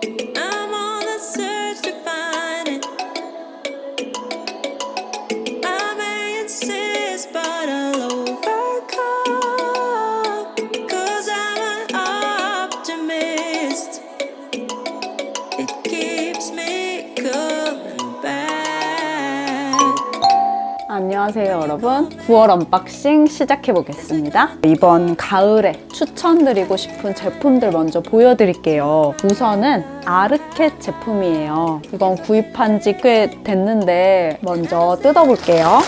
Uh. 안녕하세요 여러분 9월 언박싱 시작해 보겠습니다 이번 가을에 추천드리고 싶은 제품들 먼저 보여드릴게요 우선은 아르켓 제품이에요 이건 구입한 지 꽤 됐는데 먼저 뜯어볼게요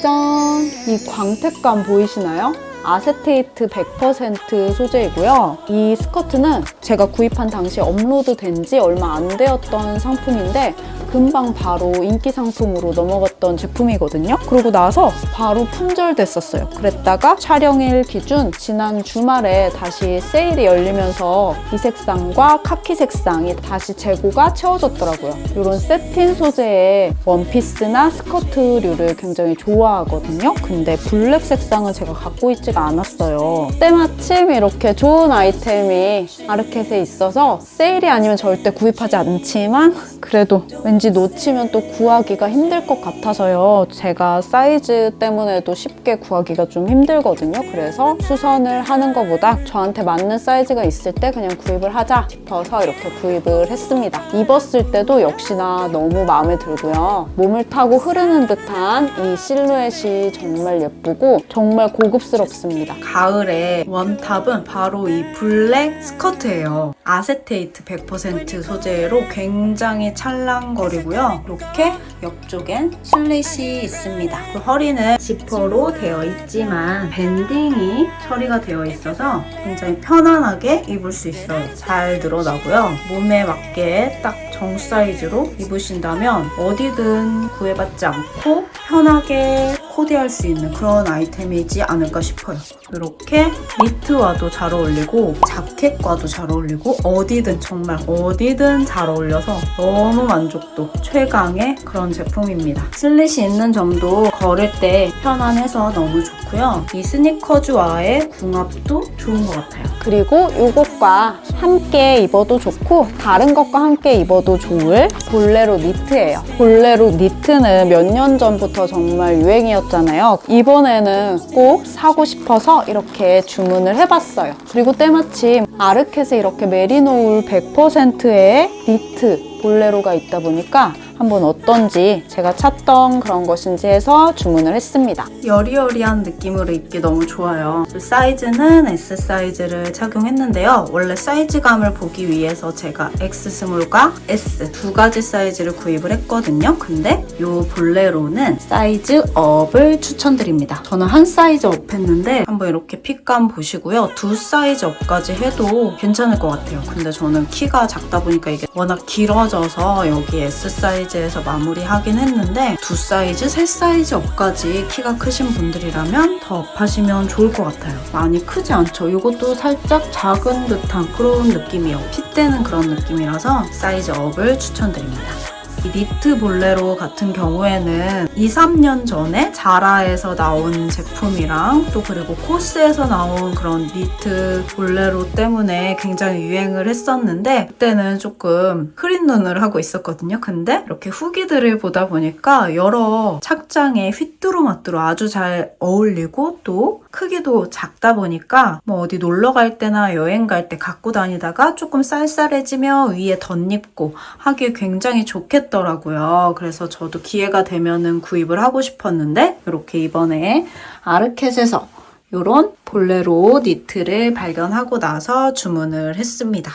짠! 이 광택감 보이시나요? 아세테이트 100% 소재이고요. 이 스커트는 제가 구입한 당시 업로드 된 지 얼마 안 되었던 상품인데 금방 바로 인기 상품으로 넘어갔던 제품이거든요. 그러고 나서 바로 품절됐었어요. 그랬다가 촬영일 기준 지난 주말에 다시 세일이 열리면서 이 색상과 카키 색상이 다시 재고가 채워졌더라고요. 이런 세틴 소재의 원피스나 스커트류를 굉장히 좋아하거든요. 근데 블랙 색상은 제가 갖고 있지가 않았어요. 때마침 이렇게 좋은 아이템이 아르켓에 있어서 세일이 아니면 절대 구입하지 않지만 그래도 왠지 놓치면 또 구하기가 힘들 것 같아서요. 제가 사이즈 때문에도 쉽게 구하기가 좀 힘들거든요. 그래서 수선을 하는 것보다 저한테 맞는 사이즈가 있을 때 그냥 구입을 하자 싶어서 이렇게 구입을 했습니다. 입었을 때도 역시나 너무 마음에 들고요. 몸을 타고 흐르는 듯한 이 실루엣이 정말 예쁘고 정말 고급스럽습니다. 가을에 원탑은 바로 이 블랙 스커트예요. 아세테이트 100% 소재로 굉장히 찰랑거리 고요. 이렇게 옆쪽엔 슬릿이 있습니다. 그 허리는 지퍼로 되어 있지만 밴딩이 처리가 되어 있어서 굉장히 편안하게 입을 수 있어요. 잘 늘어나고요. 몸에 맞게 딱 정 사이즈로 입으신다면 어디든 구애받지 않고 편하게 코디할 수 있는 그런 아이템이지 않을까 싶어요. 이렇게 니트와도 잘 어울리고 자켓과도 잘 어울리고 어디든 정말 어디든 잘 어울려서 너무 만족도 최강의 그런 제품입니다. 슬릿이 있는 점도 걸을 때 편안해서 너무 좋고요. 이 스니커즈와의 궁합도 좋은 것 같아요. 그리고 이것과 함께 입어도 좋고 다른 것과 함께 입어도 좋을 볼레로 니트예요. 볼레로 니트는 몇 년 전부터 정말 유행이었 잖아요. 이번에는 꼭 사고 싶어서 이렇게 주문을 해봤어요. 그리고 때마침 아르켓에 이렇게 메리노울 100%의 니트 볼레로가 있다 보니까 한번 어떤지 제가 찾던 그런 것인지 해서 주문을 했습니다. 여리여리한 느낌으로 입기 너무 좋아요. 사이즈는 S 사이즈를 착용했는데요. 원래 사이즈감을 보기 위해서 제가 X 스몰과 S 두 가지 사이즈를 구입을 했거든요. 근데 이 볼레로는 사이즈 업을 추천드립니다. 저는 한 사이즈 업 했는데 한번 이렇게 핏감 보시고요. 두 사이즈 업까지 해도 괜찮을 것 같아요. 근데 저는 키가 작다 보니까 이게 워낙 길어져서 여기 S 사이즈 에서 마무리하긴 했는데 두 사이즈, 세 사이즈 업까지 키가 크신 분들이라면 더 업하시면 좋을 것 같아요. 많이 크지 않죠? 이것도 살짝 작은 듯한 그런 느낌이에요. 핏대는 그런 느낌이라서 사이즈 업을 추천드립니다. 이 니트 볼레로 같은 경우에는 2, 3년 전에 자라에서 나온 제품이랑 또 그리고 코스에서 나온 그런 니트 볼레로 때문에 굉장히 유행을 했었는데 그때는 조금 흐린 눈을 하고 있었거든요. 근데 이렇게 후기들을 보다 보니까 여러 착장에 휘뚜루마뚜루 아주 잘 어울리고 또 크기도 작다 보니까 뭐 어디 놀러 갈 때나 여행 갈 때 갖고 다니다가 조금 쌀쌀해지며 위에 덧입고 하기에 굉장히 좋겠더라고요. 그래서 저도 기회가 되면은 구입을 하고 싶었는데 이렇게 이번에 아르켓에서 이런 볼레로 니트를 발견하고 나서 주문을 했습니다.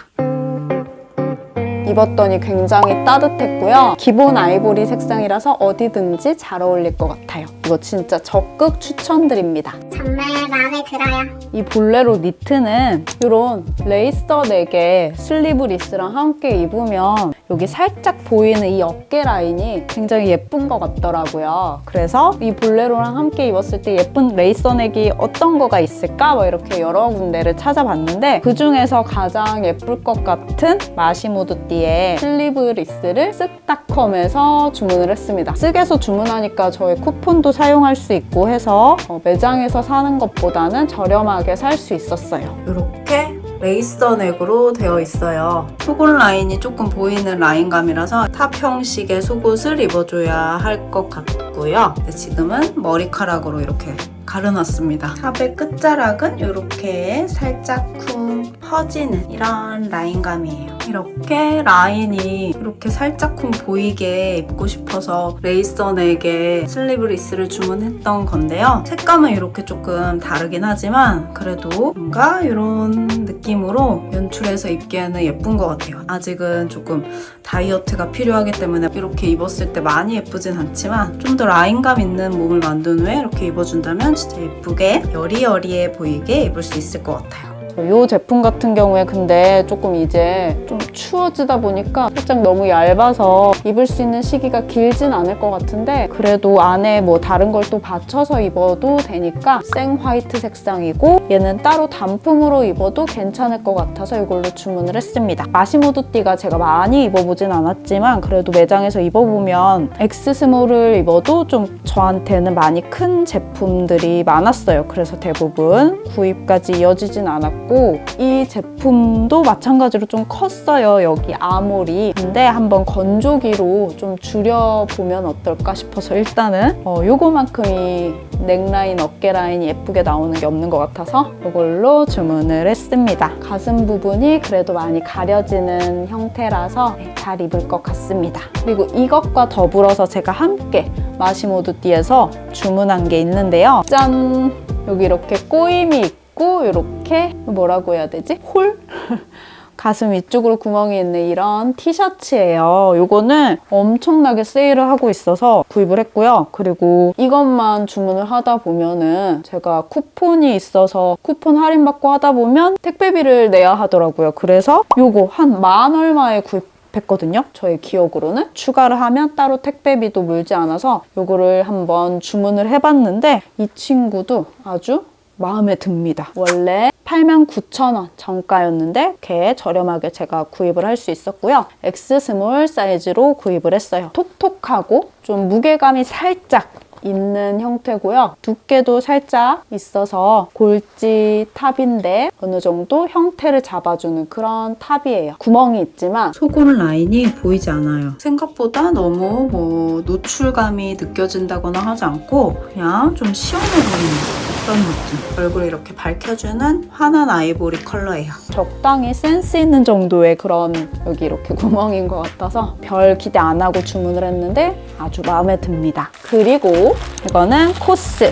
입었더니 굉장히 따뜻했고요. 기본 아이보리 색상이라서 어디든지 잘 어울릴 것 같아요. 이거 진짜 적극 추천드립니다. 정말 마음에 들어요. 이 볼레로 니트는 이런 레이서 넥의 슬리브 리스랑 함께 입으면 여기 살짝 보이는 이 어깨 라인이 굉장히 예쁜 것 같더라고요. 그래서 이 볼레로랑 함께 입었을 때 예쁜 레이서 넥이 어떤 거가 있을까? 뭐 이렇게 여러 군데를 찾아봤는데 그 중에서 가장 예쁠 것 같은 마시모드띠의 슬리브 리스를 쓱닷컴에서 주문을 했습니다. 쓱에서 주문하니까 저희 쿠폰도 사용할 수 있고 해서 어, 매장에서 사는 것보다는 저렴하게 살 수 있었어요. 이렇게 레이스넥으로 되어 있어요. 속옷 라인이 조금 보이는 라인감이라서 탑 형식의 속옷을 입어줘야 할 것 같고요. 지금은 머리카락으로 이렇게 가르놨습니다. 탑의 끝자락은 이렇게 살짝 쿵 퍼지는 이런 라인감이에요. 이렇게 라인이 이렇게 살짝쿵 보이게 입고 싶어서 레이스넥에 슬리브리스를 주문했던 건데요. 색감은 이렇게 조금 다르긴 하지만 그래도 뭔가 이런 느낌으로 연출해서 입기에는 예쁜 것 같아요. 아직은 조금 다이어트가 필요하기 때문에 이렇게 입었을 때 많이 예쁘진 않지만 좀 더 라인감 있는 몸을 만든 후에 이렇게 입어준다면 진짜 예쁘게 여리여리해 보이게 입을 수 있을 것 같아요. 이 제품 같은 경우에 근데 조금 이제 좀 추워지다 보니까 살짝 너무 얇아서 입을 수 있는 시기가 길진 않을 것 같은데 그래도 안에 뭐 다른 걸 또 받쳐서 입어도 되니까 생 화이트 색상이고 얘는 따로 단품으로 입어도 괜찮을 것 같아서 이걸로 주문을 했습니다. 마시모도띠가 제가 많이 입어보진 않았지만 그래도 매장에서 입어보면 X 스몰을 입어도 좀 저한테는 많이 큰 제품들이 많았어요. 그래서 대부분 구입까지 이어지진 않았고 이 제품도 마찬가지로 좀 컸어요. 여기 아몰이. 근데 한번 건조기로 좀 줄여보면 어떨까 싶어서 일단은 어, 요거만큼이 넥라인, 어깨 라인이 예쁘게 나오는 게 없는 것 같아서 이걸로 주문을 했습니다. 가슴 부분이 그래도 많이 가려지는 형태라서 잘 입을 것 같습니다. 그리고 이것과 더불어서 제가 함께 마시모두띠에서 주문한 게 있는데요. 짠! 여기 이렇게 꼬임이 있고 이렇게 뭐라고 해야 되지? 홀? 가슴 위쪽으로 구멍이 있는 이런 티셔츠예요. 이거는 엄청나게 세일을 하고 있어서 구입을 했고요. 그리고 이것만 주문을 하다 보면은 제가 쿠폰이 있어서 쿠폰 할인받고 하다 보면 택배비를 내야 하더라고요. 그래서 이거 한 만 얼마에 구입 했거든요. 저의 기억으로는 추가를 하면 따로 택배비도 물지 않아서 이거를 한번 주문을 해봤는데 이 친구도 아주 마음에 듭니다. 원래 89,000원 정가였는데 이렇게 저렴하게 제가 구입을 할 수 있었고요. X 스몰 사이즈로 구입을 했어요. 톡톡하고 좀 무게감이 살짝 있는 형태고요. 두께도 살짝 있어서 골지 탑인데 어느 정도 형태를 잡아주는 그런 탑이에요. 구멍이 있지만 속옷 라인이 보이지 않아요. 생각보다 너무 뭐 노출감이 느껴진다거나 하지 않고 그냥 좀 시원해 보이는 그런 느낌. 얼굴 이렇게 밝혀주는 환한 아이보리 컬러예요. 적당히 센스 있는 정도의 그런 여기 이렇게 구멍인 것 같아서 별 기대 안 하고 주문을 했는데 아주 마음에 듭니다. 그리고 이거는 코스.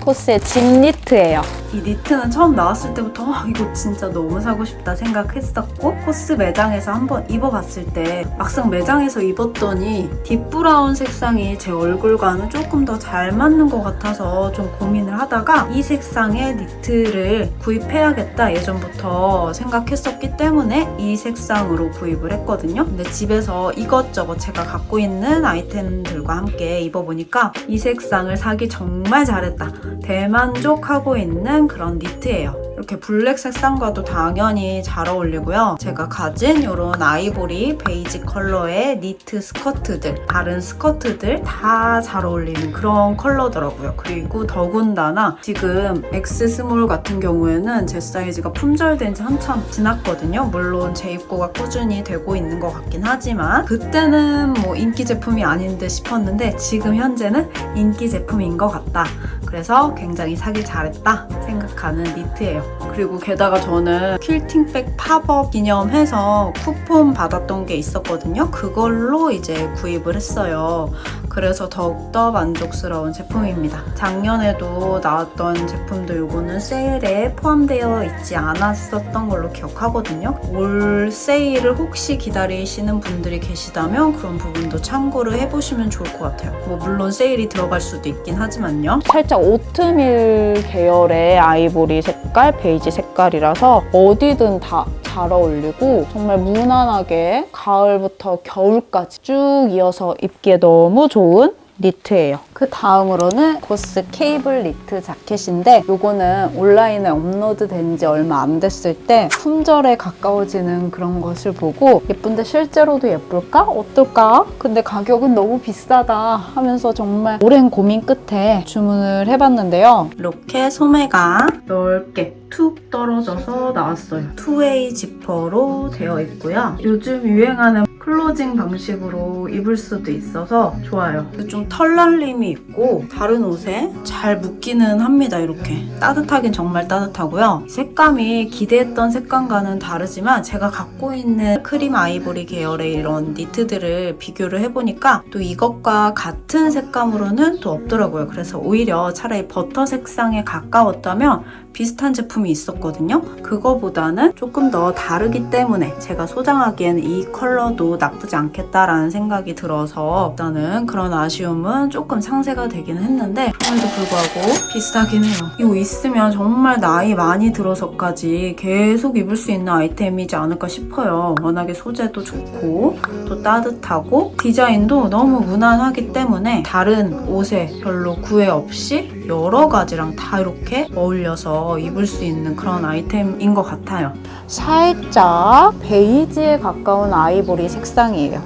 코스의 진 니트예요. 이 니트는 처음 나왔을 때부터 어, 이거 진짜 너무 사고 싶다 생각했었고 코스 매장에서 한번 입어봤을 때 막상 매장에서 입었더니 딥브라운 색상이 제 얼굴과는 조금 더 잘 맞는 것 같아서 좀 고민을 하다가 이 색상의 니트를 구입해야겠다 예전부터 생각했었기 때문에 이 색상으로 구입을 했거든요. 근데 집에서 이것저것 제가 갖고 있는 아이템들과 함께 입어보니까 이 색상을 사기 정말 잘했다. 대만족하고 있는 그런 니트예요. 이렇게 블랙 색상과도 당연히 잘 어울리고요. 제가 가진 이런 아이보리 베이지 컬러의 니트 스커트들, 다른 스커트들 다 잘 어울리는 그런 컬러더라고요. 그리고 더군다나 지금 X 스몰 같은 경우에는 제 사이즈가 품절된 지 한참 지났거든요. 물론 재입고가 꾸준히 되고 있는 것 같긴 하지만 그때는 뭐 인기 제품이 아닌데 싶었는데 지금 현재는 인기 제품인 것 같다. 그래서 굉장히 사기 잘했다 생각하는 니트예요. 그리고 게다가 저는 퀼팅백 팝업 기념해서 쿠폰 받았던 게 있었거든요. 그걸로 이제 구입을 했어요. 그래서 더욱더 만족스러운 제품입니다. 작년에도 나왔던 제품도 요거는 세일에 포함되어 있지 않았었던 걸로 기억하거든요. 올 세일을 혹시 기다리시는 분들이 계시다면 그런 부분도 참고를 해보시면 좋을 것 같아요. 뭐 물론 세일이 들어갈 수도 있긴 하지만요. 살짝 오트밀 계열의 아이보리 색깔, 베이지 색깔이라서 어디든 다 잘 어울리고 정말 무난하게 가을부터 겨울까지 쭉 이어서 입기에 너무 좋은 니트예요. 그 다음으로는 코스 케이블 니트 자켓인데 요거는 온라인에 업로드 된 지 얼마 안 됐을 때 품절에 가까워지는 그런 것을 보고 예쁜데 실제로도 예쁠까? 어떨까? 근데 가격은 너무 비싸다 하면서 정말 오랜 고민 끝에 주문을 해봤는데요. 이렇게 소매가 넓게 툭 떨어져서 나왔어요. 투웨이 지퍼로 되어 있고요. 요즘 유행하는 클로징 방식으로 입을 수도 있어서 좋아요. 좀 털날림이 있고 다른 옷에 잘 묶기는 합니다. 이렇게 따뜻하긴 정말 따뜻하고요. 색감이 기대했던 색감과는 다르지만 제가 갖고 있는 크림 아이보리 계열의 이런 니트들을 비교를 해보니까 또 이것과 같은 색감으로는 또 없더라고요. 그래서 오히려 차라리 버터 색상에 가까웠다면 비슷한 제품 이 있었거든요. 그거보다는 조금 더 다르기 때문에 제가 소장하기에는 이 컬러도 나쁘지 않겠다라는 생각이 들어서 일단은 그런 아쉬움은 조금 상쇄가 되기는 했는데 그럼에도 불구하고 비싸긴 해요. 이거 있으면 정말 나이 많이 들어서까지 계속 입을 수 있는 아이템이지 않을까 싶어요. 워낙에 소재도 좋고 또 따뜻하고 디자인도 너무 무난하기 때문에 다른 옷에 별로 구애 없이 여러 가지랑 다 이렇게 어울려서 입을 수 있는 그런 아이템인 것 같아요. 살짝 베이지에 가까운 아이보리 색상이에요.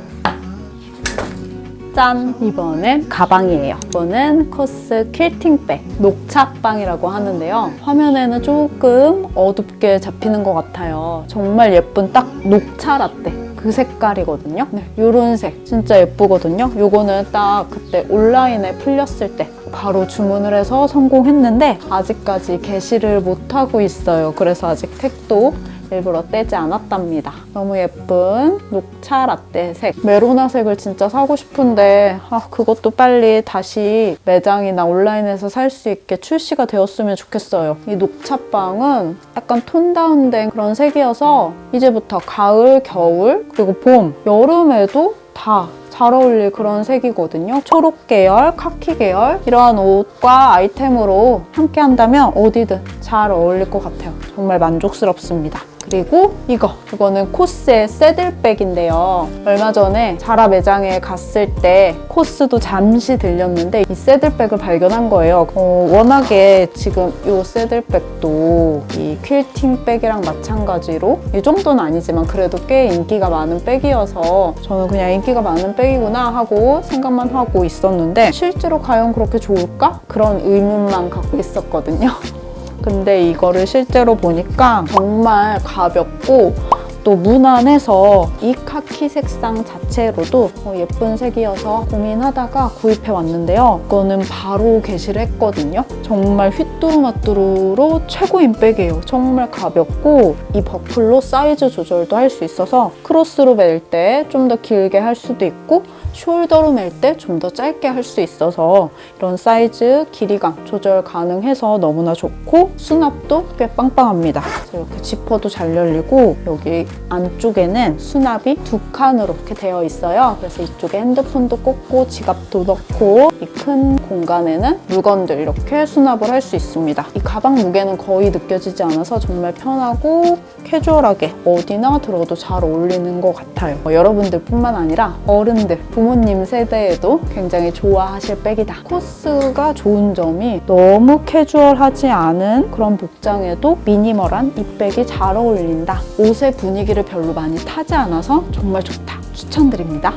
짠! 이번엔 가방이에요. 이거는 코스 퀼팅백, 녹차빵이라고 하는데요. 화면에는 조금 어둡게 잡히는 것 같아요. 정말 예쁜 딱 녹차 라떼. 그 색깔이거든요. 네, 요런 색 진짜 예쁘거든요. 요거는 딱 그때 온라인에 풀렸을 때 바로 주문을 해서 성공했는데 아직까지 게시를 못하고 있어요. 그래서 아직 택도 일부러 떼지 않았답니다. 너무 예쁜 녹차 라떼 색. 메로나 색을 진짜 사고 싶은데 아, 그것도 빨리 다시 매장이나 온라인에서 살 수 있게 출시가 되었으면 좋겠어요. 이 녹차빵은 약간 톤 다운된 그런 색이어서 이제부터 가을, 겨울, 그리고 봄, 여름에도 다 잘 어울릴 그런 색이거든요. 초록 계열, 카키 계열 이러한 옷과 아이템으로 함께 한다면 어디든 잘 어울릴 것 같아요. 정말 만족스럽습니다. 그리고 이거 이거는 코스의 새들백인데요. 얼마 전에 자라 매장에 갔을 때 코스도 잠시 들렸는데 이 새들백을 발견한 거예요. 어, 워낙에 지금 이 새들백도 이 퀼팅 백이랑 마찬가지로 이 정도는 아니지만 그래도 꽤 인기가 많은 백이어서 저는 그냥 인기가 많은 백이구나 하고 생각만 하고 있었는데 실제로 과연 그렇게 좋을까? 그런 의문만 갖고 있었거든요 근데 이거를 실제로 보니까 정말 가볍고 또 무난해서 이 카키 색상 자체로도 어, 예쁜 색이어서 고민하다가 구입해 왔는데요. 이거는 바로 게시를 했거든요. 정말 휘뚜루마뚜루로 최고 인 백이에요. 정말 가볍고 이 버클로 사이즈 조절도 할 수 있어서 크로스로 멜 때 좀 더 길게 할 수도 있고 숄더로 멜 때 좀 더 짧게 할 수 있어서 이런 사이즈 길이감 조절 가능해서 너무나 좋고 수납도 꽤 빵빵합니다. 이렇게 지퍼도 잘 열리고 여기 안쪽에는 수납이 두 칸으로 이렇게 되어 있어요. 그래서 이쪽에 핸드폰도 꽂고 지갑도 넣고 이 큰 공간에는 물건들 이렇게 수납을 할 수 있습니다. 이 가방 무게는 거의 느껴지지 않아서 정말 편하고 캐주얼하게 어디나 들어도 잘 어울리는 것 같아요. 어, 여러분들뿐만 아니라 어른들, 부모님 세대에도 굉장히 좋아하실 백이다. 코스가 좋은 점이 너무 캐주얼하지 않은 그런 복장에도 미니멀한 이 백이 잘 어울린다. 옷의 분위기를 별로 많이 타지 않아서 정말 좋다. 추천드립니다.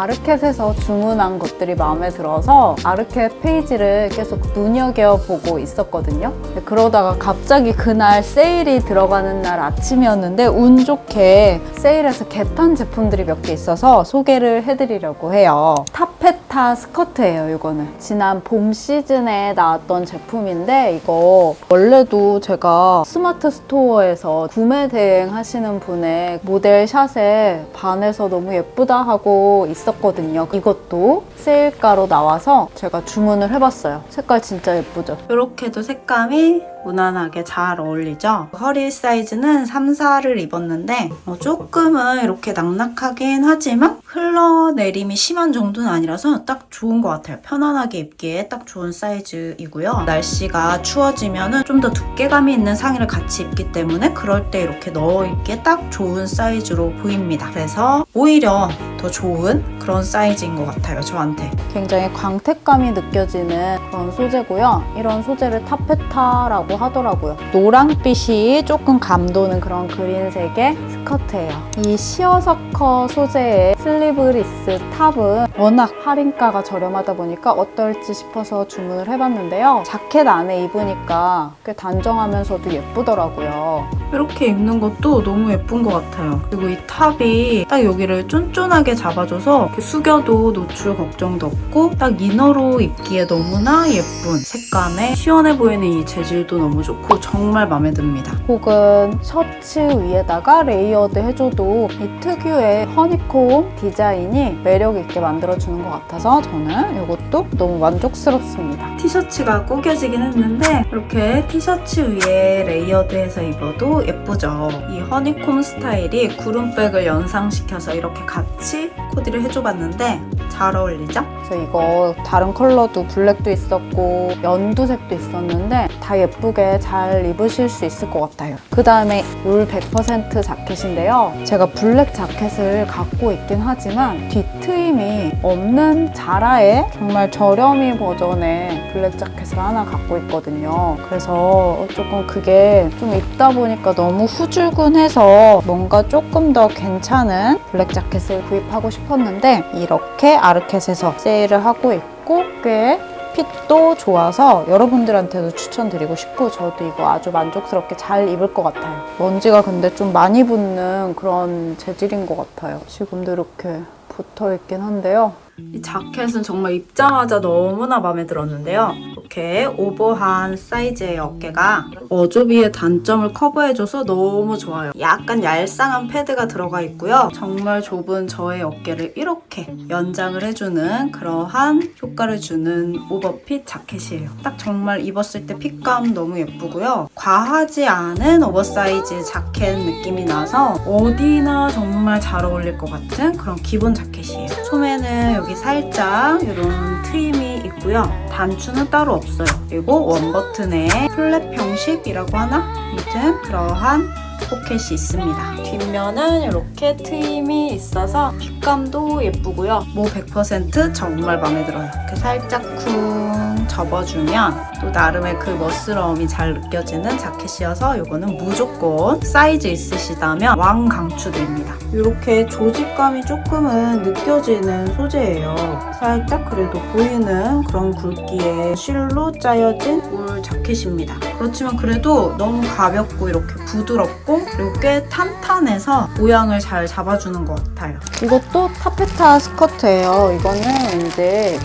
아르켓에서 주문한 것들이 마음에 들어서 아르켓 페이지를 계속 눈여겨보고 있었거든요. 그러다가 갑자기 그날 세일이 들어가는 날 아침이었는데 운 좋게 세일에서 개탄 제품들이 몇 개 있어서 소개를 해드리려고 해요. 타페타 스커트예요, 이거는. 지난 봄 시즌에 나왔던 제품인데 이거 원래도 제가 스마트 스토어에서 구매 대행 하시는 분의 모델 샷에 반해서 너무 예쁘다 하고 있 었거든요. 이것도 세일가로 나와서 제가 주문을 해봤어요. 색깔 진짜 예쁘죠? 이렇게도 색감이 무난하게 잘 어울리죠? 허리 사이즈는 3, 4를 입었는데 어, 조금은 이렇게 낙낙하긴 하지만 흘러내림이 심한 정도는 아니라서 딱 좋은 것 같아요. 편안하게 입기에 딱 좋은 사이즈이고요. 날씨가 추워지면 좀 더 두께감이 있는 상의를 같이 입기 때문에 그럴 때 이렇게 넣어 입기에 딱 좋은 사이즈로 보입니다. 그래서 오히려 더 좋은 그런 사이즈인 것 같아요. 저한테. 굉장히 광택감이 느껴지는 그런 소재고요. 이런 소재를 타페타라 고 하더라고요. 노랑빛이 조금 감도는 그런 그린색의 스커트예요. 이 시어서커 소재의 슬리브리스 탑은 워낙 할인가가 저렴하다 보니까 어떨지 싶어서 주문을 해봤는데요. 자켓 안에 입으니까 꽤 단정하면서도 예쁘더라고요. 이렇게 입는 것도 너무 예쁜 것 같아요. 그리고 이 탑이 딱 여기를 쫀쫀하게 잡아줘서 이렇게 숙여도 노출 걱정도 없고 딱 이너로 입기에 너무나 예쁜 색감에 시원해 보이는 이 재질도 너무 좋고 정말 마음에 듭니다. 혹은 셔츠 위에다가 레이어드 해줘도 이 특유의 허니콤 디자인이 매력있게 만들어주는 것 같아서 저는 이것도 너무 만족스럽습니다. 티셔츠가 구겨지긴 했는데 이렇게 티셔츠 위에 레이어드해서 입어도 예쁘죠. 이 허니콤 스타일이 구름백을 연상시켜서 이렇게 같이 코디를 해줘봤는데 잘 어울리죠? 그래서 이거 다른 컬러도 블랙도 있었고 연두색도 있었는데 다 예쁘게 잘 입으실 수 있을 것 같아요. 그 다음에 울 100% 자켓인데요. 제가 블랙 자켓을 갖고 있긴 하지만 뒤트임이 없는 자라의 정말 저렴이 버전의 블랙 자켓을 하나 갖고 있거든요. 그래서 조금 그게 좀 입다 보니까 너무 후줄근해서 뭔가 조금 더 괜찮은 블랙 자켓을 구입하고 싶었는데 이렇게 아르켓에서 세일을 하고 있고 꽤 핏도 좋아서 여러분들한테도 추천드리고 싶고 저도 이거 아주 만족스럽게 잘 입을 것 같아요. 먼지가 근데 좀 많이 붙는 그런 재질인 것 같아요. 지금도 이렇게 붙어 있긴 한데요. 이 자켓은 정말 입자마자 너무나 마음에 들었는데요. 이렇게 오버한 사이즈의 어깨가 어조비의 단점을 커버해줘서 너무 좋아요. 약간 얄쌍한 패드가 들어가 있고요. 정말 좁은 저의 어깨를 이렇게 연장을 해주는 그러한 효과를 주는 오버핏 자켓이에요. 딱 정말 입었을 때 핏감 너무 예쁘고요. 과하지 않은 오버사이즈 자켓 느낌이 나서 어디나 정말 잘 어울릴 것 같은 그런 기본 자켓이에요. 소매는 여기 살짝 이런 트임이 있고요. 단추는 따로 없어요. 그리고 원 버튼에 플랫 형식이라고 하나? 아무튼 그러한 포켓이 있습니다. 뒷면은 이렇게 트임이 있어서 핏감도 예쁘고요. 뭐100% 정말 마음에 들어요. 이렇게 살짝 쿵 접어주면 또 나름의 그 멋스러움이 잘 느껴지는 자켓이어서 이거는 무조건 사이즈 있으시다면 왕 강추드립니다. 이렇게 조직감이 조금은 느껴지는 소재예요. 살짝 그래도 보이는 그런 굵기의 실로 짜여진 울 자켓입니다. 그렇지만 그래도 너무 가볍고 이렇게 부드럽고 그리고 꽤 탄탄해서 모양을 잘 잡아주는 것 같아요. 이것도 타페타 스커트예요. 이거는 이제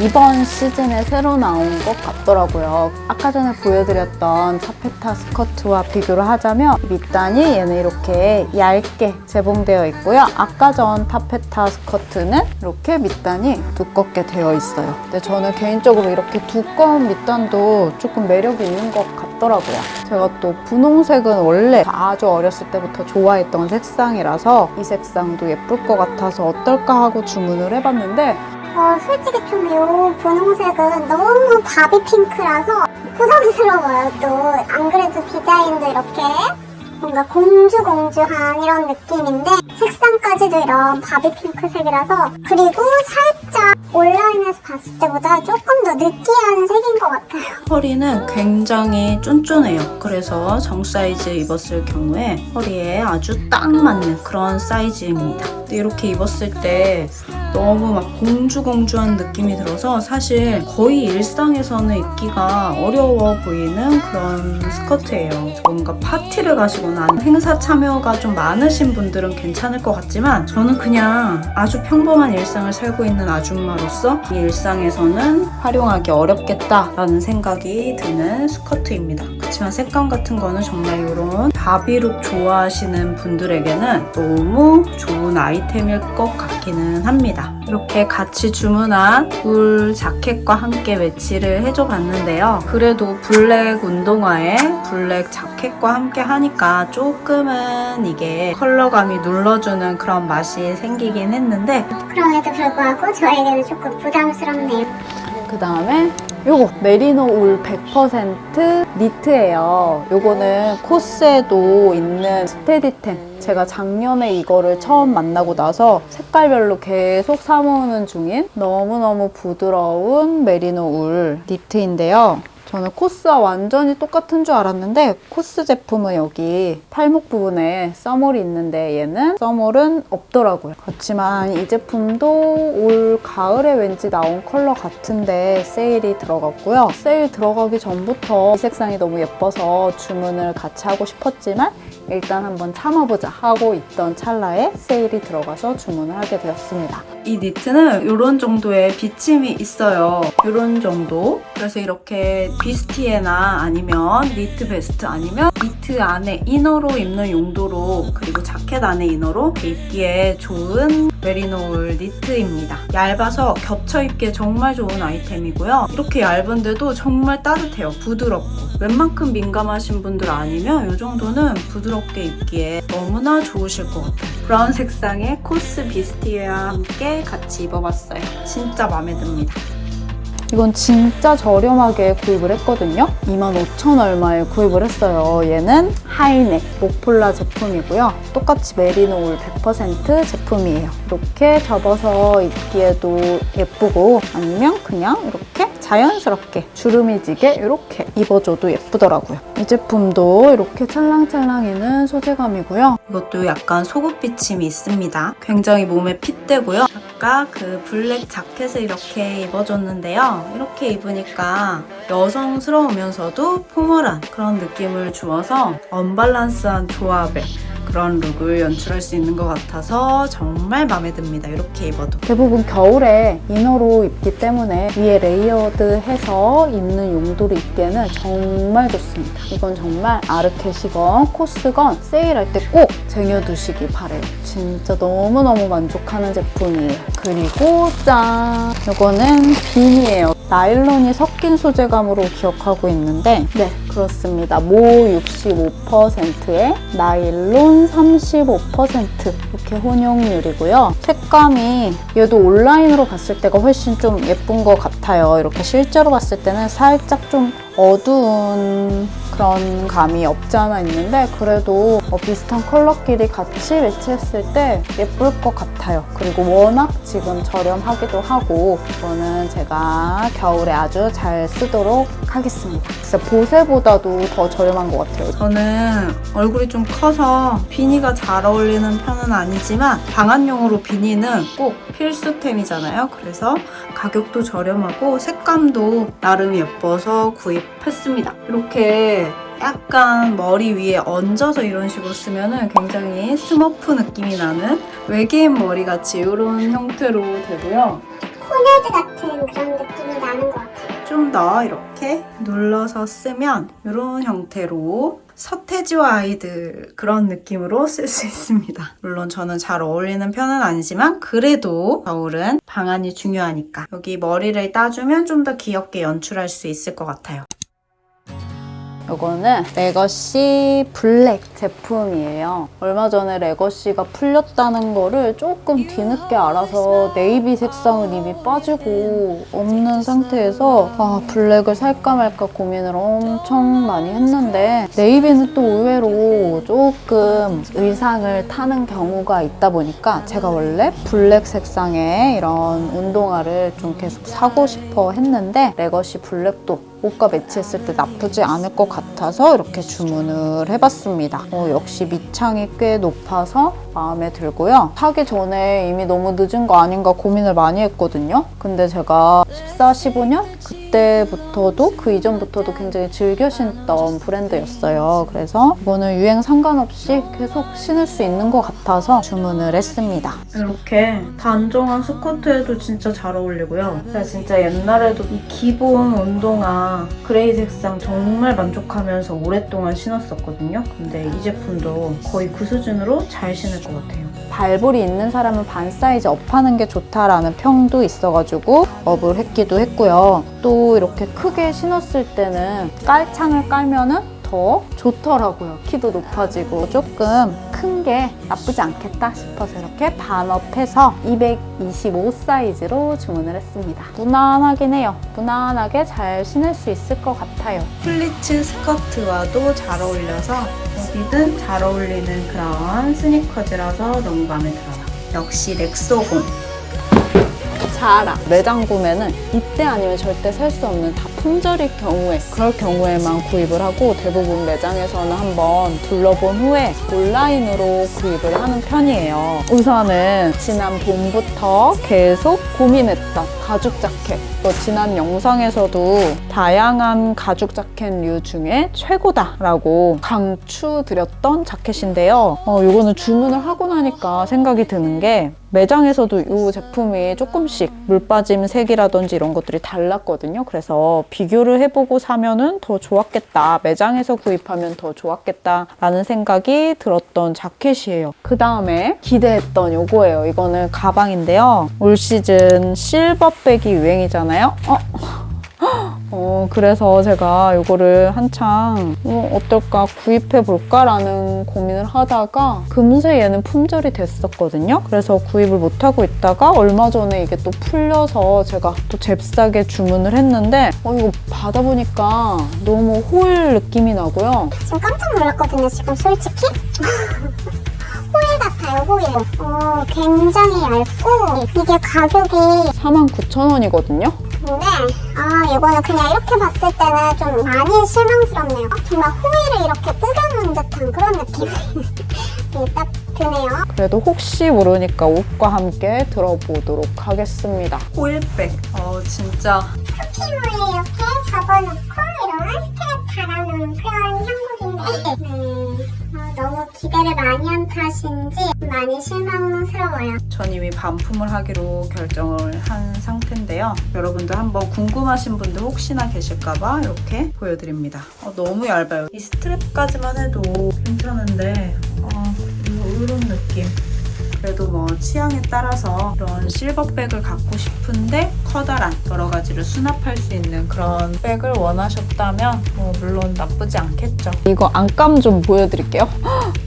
이번 시즌에 새로 나온 것 같더라고요. 아까 전에 보여드렸던 타페타 스커트와 비교를 하자면 밑단이 얘는 이렇게 얇게 재봉되어 있고요. 아까 전 타페타 스커트는 이렇게 밑단이 두껍게 되어 있어요. 근데 저는 개인적으로 이렇게 두꺼운 밑단도 조금 매력이 있는 것 같더라고요. 제가 또 분홍색은 원래 아주 어렸을 때부터 좋아했던 색상이라서 이 색상도 예쁠 것 같아서 어떨까 하고 주문을 해봤는데 어, 솔직히 좀 요 분홍색은 너무 바비 핑크라서 후성스러워요, 또. 안 그래도 디자인도 이렇게 뭔가 공주공주한 이런 느낌인데 색상까지도 이런 바비 핑크색이라서 그리고 살짝 온라인에서 봤을 때보다 조금 더 느끼한 색인 것 같아요. 허리는 굉장히 쫀쫀해요. 그래서 정 사이즈 입었을 경우에 허리에 아주 딱 맞는 그런 사이즈입니다. 이렇게 입었을 때 너무 막 공주공주한 느낌이 들어서 사실 거의 일상에서는 입기가 어려워 보이는 그런 스커트예요. 뭔가 파티를 가시거나 행사 참여가 좀 많으신 분들은 괜찮 을 것 같지만 저는 그냥 아주 평범한 일상을 살고 있는 아줌마로서 이 일상에서는 활용하기 어렵겠다라는 생각이 드는 스커트입니다. 그렇지만 색감 같은 거는 정말 이런 바비룩 좋아하시는 분들에게는 너무 좋은 아이템일 것 같기는 합니다. 이렇게 같이 주문한 울 자켓과 함께 매치를 해줘 봤는데요. 그래도 블랙 운동화에 블랙 자켓과 함께 하니까 조금은 이게 컬러감이 눌러주는 그런 맛이 생기긴 했는데 그럼에도 불구하고 저에게는 조금 부담스럽네요. 그 다음에 요거 메리노 울 100% 니트예요. 요거는 코스에도 있는 스테디템. 제가 작년에 이거를 처음 만나고 나서 색깔별로 계속 사모으는 중인 너무너무 부드러운 메리노 울 니트인데요. 저는 코스와 완전히 똑같은 줄 알았는데 코스 제품은 여기 팔목 부분에 써몰이 있는데 얘는 써몰은 없더라고요. 그렇지만 이 제품도 올 가을에 왠지 나온 컬러 같은데 세일이 들어갔고요. 세일 들어가기 전부터 이 색상이 너무 예뻐서 주문을 같이 하고 싶었지만 일단 한번 참아보자 하고 있던 찰나에 세일이 들어가서 주문을 하게 되었습니다. 이 니트는 이런 정도의 비침이 있어요. 이런 정도. 그래서 이렇게 비스티에나 아니면 니트 베스트 아니면 니트 안에 이너로 입는 용도로 그리고 자켓 안에 이너로 입기에 좋은 메리노울 니트입니다. 얇아서 겹쳐 입기에 정말 좋은 아이템이고요. 이렇게 얇은데도 정말 따뜻해요. 부드럽고. 웬만큼 민감하신 분들 아니면 이 정도는 부드럽게 입기에 너무나 좋으실 것 같아요. 브라운 색상의 코스 비스티와 함께 같이 입어봤어요. 진짜 마음에 듭니다. 이건 진짜 저렴하게 구입을 했거든요. 25,000 얼마에 구입을 했어요. 얘는 하이넥 목폴라 제품이고요. 똑같이 메리노 울100% 제품이에요. 이렇게 접어서 입기에도 예쁘고 아니면 그냥 이렇게 자연스럽게 주름이 지게 이렇게 입어줘도 예쁘더라고요. 이 제품도 이렇게 찰랑찰랑이는 소재감이고요. 이것도 약간 속옷 비침이 있습니다. 굉장히 몸에 핏되고요. 아까 그 블랙 자켓을 이렇게 입어줬는데요. 이렇게 입으니까 여성스러우면서도 포멀한 그런 느낌을 주어서 언밸런스한 조합의 그런 룩을 연출할 수 있는 것 같아서 정말 마음에 듭니다. 이렇게 입어도. 대부분 겨울에 이너로 입기 때문에 위에 레이어드해서 입는 용도로 입기에는 정말 좋습니다. 이건 정말 아르켓이건 코스건 세일할 때 꼭 쟁여두시기 바래요. 진짜 너무너무 만족하는 제품이에요. 그리고 짠! 이거는 비니예요. 나일론이 섞인 소재감으로 기억하고 있는데 네 그렇습니다. 모 65%에 나일론 35% 이렇게 혼용률이고요. 색감이 얘도 온라인으로 봤을 때가 훨씬 좀 예쁜 것 같아요. 이렇게 실제로 봤을 때는 살짝 좀 어두운 그런 감이 없지 않아 있는데 그래도 어, 비슷한 컬러끼리 같이 매치했을 때 예쁠 것 같아요. 그리고 워낙 지금 저렴하기도 하고 이거는 제가 겨울에 아주 잘 쓰도록 하겠습니다. 진짜 보세보다도 더 저렴한 것 같아요. 저는 얼굴이 좀 커서 비니가 잘 어울리는 편은 아니지만 방한용으로 비니는 꼭 필수템이잖아요. 그래서 가격도 저렴하고 색감도 나름 예뻐서 구입 했습니다. 이렇게 약간 머리 위에 얹어서 이런 식으로 쓰면은 굉장히 스머프 느낌이 나는 외계인 머리 같이 이런 형태로 되고요. 코네드 같은 그런 느낌이 나는 것 같아요. 좀 더 이렇게 눌러서 쓰면 이런 형태로 서태지와 아이들 그런 느낌으로 쓸 수 있습니다. 물론 저는 잘 어울리는 편은 아니지만 그래도 겨울은 방안이 중요하니까 여기 머리를 따주면 좀 더 귀엽게 연출할 수 있을 것 같아요. 이거는 레거시 블랙 제품이에요. 얼마 전에 레거시가 풀렸다는 거를 조금 뒤늦게 알아서 네이비 색상은 이미 빠지고 없는 상태에서 아, 블랙을 살까 말까 고민을 엄청 많이 했는데 네이비는 또 의외로 조금 의상을 타는 경우가 있다 보니까 제가 원래 블랙 색상의 이런 운동화를 좀 계속 사고 싶어 했는데 레거시 블랙도 옷과 매치했을 때 나쁘지 않을 것 같아서 이렇게 주문을 해봤습니다. 어, 역시 밑창이 꽤 높아서 마음에 들고요. 사기 전에 이미 너무 늦은 거 아닌가 고민을 많이 했거든요. 근데 제가 14, 15년? 그때 그때부터도 그 이전부터도 굉장히 즐겨 신던 브랜드였어요. 그래서 이거는 유행 상관없이 계속 신을 수 있는 것 같아서 주문을 했습니다. 이렇게 단정한 스커트에도 진짜 잘 어울리고요. 제가 진짜 옛날에도 이 기본 운동화 그레이 색상 정말 만족하면서 오랫동안 신었었거든요. 근데 이 제품도 거의 그 수준으로 잘 신을 것 같아요. 발볼이 있는 사람은 반 사이즈 업하는 게 좋다라는 평도 있어가지고 업을 했기도 했고요. 또 이렇게 크게 신었을 때는 깔창을 깔면은 더 좋더라고요. 키도 높아지고 조금 큰 게 나쁘지 않겠다 싶어서 이렇게 반업해서 225 사이즈로 주문을 했습니다. 무난하긴 해요. 무난하게 잘 신을 수 있을 것 같아요. 플리츠 스커트와도 잘 어울려서 어디든 잘 어울리는 그런 스니커즈라서 너무 마음에 들어요. 역시 렉소곤. 자라 매장 구매는 이때 아니면 절대 살 수 없는 다 품절일 경우에 그럴 경우에만 구입을 하고 대부분 매장에서는 한번 둘러본 후에 온라인으로 구입을 하는 편이에요. 우선은 지난 봄부터 계속 고민했던 가죽 자켓. 또 지난 영상에서도 다양한 가죽 자켓류 중에 최고다라고 강추드렸던 자켓인데요. 어, 이거는 주문을 하고 나니까 생각이 드는 게 매장에서도 이 제품이 조금씩 물 빠짐 색이라든지 이런 것들이 달랐거든요. 그래서 비교를 해보고 사면은 더 좋았겠다. 매장에서 구입하면 더 좋았겠다라는 생각이 들었던 자켓이에요. 그 다음에 기대했던 요거예요. 이거는 가방인데요. 올 시즌 실버백이 유행이잖아요. 어? 어, 그래서 제가 이거를 한창 어, 어떨까 구입해 볼까라는 고민을 하다가 금세 얘는 품절이 됐었거든요. 그래서 구입을 못 하고 있다가 얼마 전에 이게 또 풀려서 제가 또 잽싸게 주문을 했는데 어, 이거 받아보니까 너무 호일 느낌이 나고요. 지금 깜짝 놀랐거든요, 지금 솔직히. 호일 같아요, 호일. 어, 굉장히 얇고, 이게 가격이, 49,000원이거든요. 근데, 아, 이거는 그냥 이렇게 봤을 때는 좀 많이 실망스럽네요. 정말 호일을 이렇게 뜯어놓은 듯한 그런 느낌이 딱 드네요. 그래도 혹시 모르니까 옷과 함께 들어보도록 하겠습니다. 호일백. 어, 진짜 쿠키모에 이렇게 접어놓고 이런 스트랩 달아놓은 그런 형국인데 네. 어, 너무 기대를 많이 한 탓인지 많이 실망스러워요. 전 이미 반품을 하기로 결정을 한 상태인데요. 여러분들 한번 궁금하신 분들 혹시나 계실까봐 이렇게 보여드립니다. 어, 너무 얇아요. 이 스트랩까지만 해도 괜찮은데 어, 이런 느낌. 그래도 뭐 취향에 따라서 이런 실버백을 갖고 싶은데 커다란 여러 가지를 수납할 수 있는 그런 백을 원하셨다면 뭐 물론 나쁘지 않겠죠. 이거 안감 좀 보여드릴게요.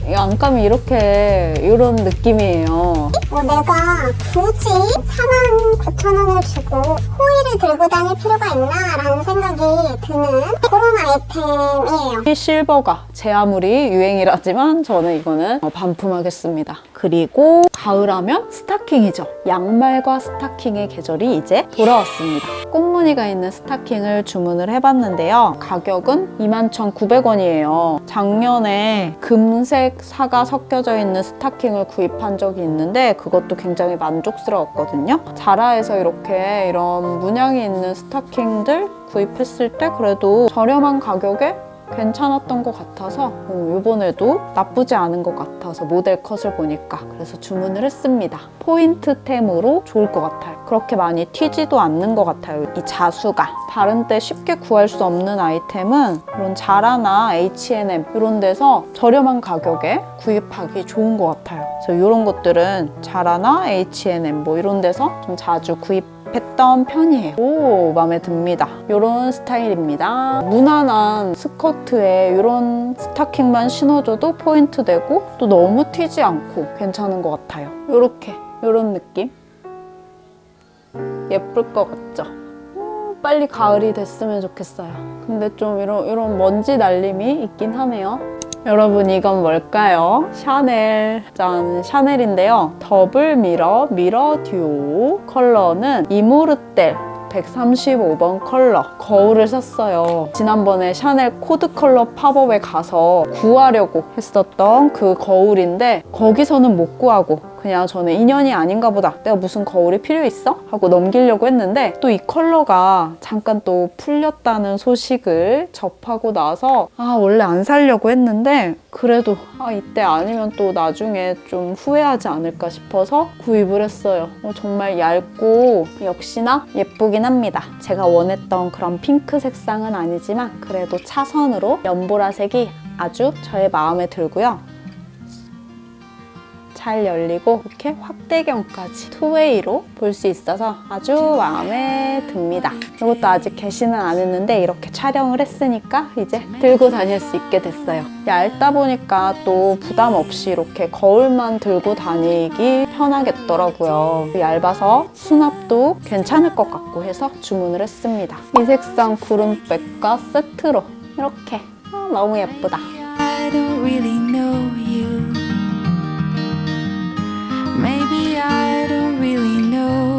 이 안감이 이렇게 이런 느낌이에요. 뭐 내가 굳이 49,000원을 주고 호일을 들고 다닐 필요가 있나 라는 생각이 드는 그런 아이템이에요. 이 실버가 제 아무리 유행이라지만 저는 이거는 어, 반품하겠습니다. 그리고 가을하면 스타킹이죠. 양말과 스타킹의 계절이 이제 돌아왔습니다. 꽃무늬가 있는 스타킹을 주문을 해봤는데요. 가격은 21,900원이에요. 작년에 금색 사가 섞여져 있는 스타킹을 구입한 적이 있는데 그것도 굉장히 만족스러웠거든요. 자라에서 이렇게 이런 문양이 있는 스타킹들 구입했을 때 그래도 저렴한 가격에 괜찮았던 것 같아서 어, 이번에도 나쁘지 않은 것 같아서 모델 컷을 보니까 그래서 주문을 했습니다. 포인트템으로 좋을 것 같아요. 그렇게 많이 튀지도 않는 것 같아요. 이 자수가 다른 때 쉽게 구할 수 없는 아이템은 이런 자라나 H&M 이런 데서 저렴한 가격에 구입하기 좋은 것 같아요. 그래서 이런 것들은 자라나 H&M 뭐 이런 데서 좀 자주 구입 했던 편이에요. 오, 마음에 듭니다. 이런 스타일입니다. 무난한 스커트에 이런 스타킹만 신어줘도 포인트 되고 또 너무 튀지 않고 괜찮은 것 같아요. 이렇게, 이런 느낌. 예쁠 것 같죠? 음, 빨리 가을이 됐으면 좋겠어요. 근데 좀 이런, 이런 먼지 날림이 있긴 하네요. 여러분 이건 뭘까요? 샤넬. 짠 샤넬인데요. 더블 미러 미러 듀오. 컬러는 이모르텔 135번 컬러. 거울을 샀어요. 지난번에 샤넬 코드 컬러 팝업에 가서 구하려고 했었던 그 거울인데 거기서는 못 구하고 그냥 저는 인연이 아닌가 보다. 내가 무슨 거울이 필요 있어? 하고 넘기려고 했는데 또 이 컬러가 잠깐 또 풀렸다는 소식을 접하고 나서 아 원래 안 살려고 했는데 그래도 아 이때 아니면 또 나중에 좀 후회하지 않을까 싶어서 구입을 했어요. 어, 정말 얇고 역시나 예쁘긴 합니다. 제가 원했던 그런 핑크 색상은 아니지만 그래도 차선으로 연보라색이 아주 저의 마음에 들고요. 잘 열리고 이렇게 확대경까지 투웨이로 볼 수 있어서 아주 마음에 듭니다. 이것도 아직 개시는 안 했는데 이렇게 촬영을 했으니까 이제 들고 다닐 수 있게 됐어요. 얇다 보니까 또 부담 없이 이렇게 거울만 들고 다니기 편하겠더라고요. 얇아서 수납도 괜찮을 것 같고 해서 주문을 했습니다. 이 색상 구름백과 세트로 이렇게 아, 너무 예쁘다. I don't really know you. Maybe I don't really know.